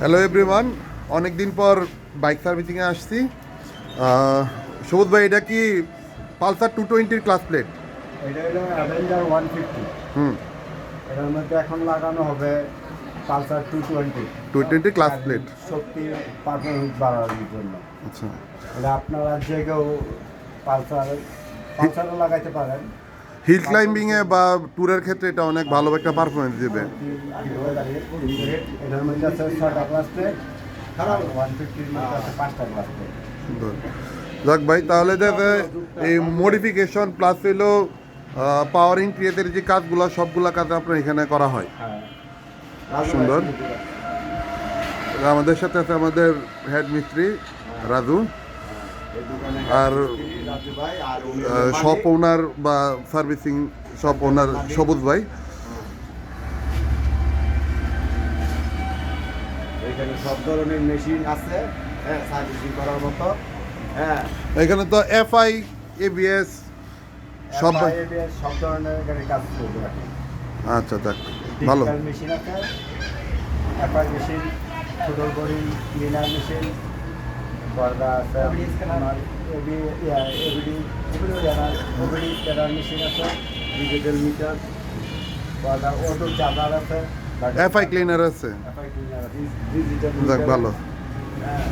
Hello everyone অনেক দিন পর বাইক সার্ভিসিংয়ে আসছি। সবুজ ভাই এটা কি পালসার টু টোয়েন্টির ক্লাস প্লেট এটা হলো অ্যাভেঞ্জার ওয়ান ফিফটি হুম। এটার মধ্যে এখন লাগানো হবে Pulsar two twenty two twenty class plate শক্তি পারফরমেন্স বাড়ানোর জন্য। আচ্ছা। এটা আপনারা যে কেউ পালসার পালসারও লাগাইতে পারেন। হিল ক্লাইম্বিংয়ে বা ট্যুরের ক্ষেত্রে এটা অনেক ভালো একটা পারফরমেন্স দেবে। যাক ভাই, তাহলে দেখে, এই মডিফিকেশন প্লাস হলো পাওয়ার ইনক্রিয়েটের যে কাজগুলো, সবগুলো কাজ আপনার এখানে করা হয়। হ্যাঁ সুন্দর। আমাদের সাথে আছে আমাদের হেড মিস্ত্রি রাজু। আর শপ ওনার বা সার্ভিসিং শপ ওনার সবুজ ভাই। এখানে সব ধরনের মেশিন আছে। হ্যাঁ সার্ভিসিং করার মতো। হ্যাঁ। এখানে তো এফআই এবিএস সব সব ধরনের এখানে কাজ করবে আচ্ছা যাক ভালো। মেশিন আছে। এফআই মেশিন ছোট বড়ি ক্লিনার মেশিন পর্দা আছে। আমার A B ABD scanner OBD scanner machine আছে ডিজিটাল মিটার অটো চার্জার আছে এফআই ক্লিনার আছে। এফআই ক্লিনার ডিজিটাল ভালো। হ্যাঁ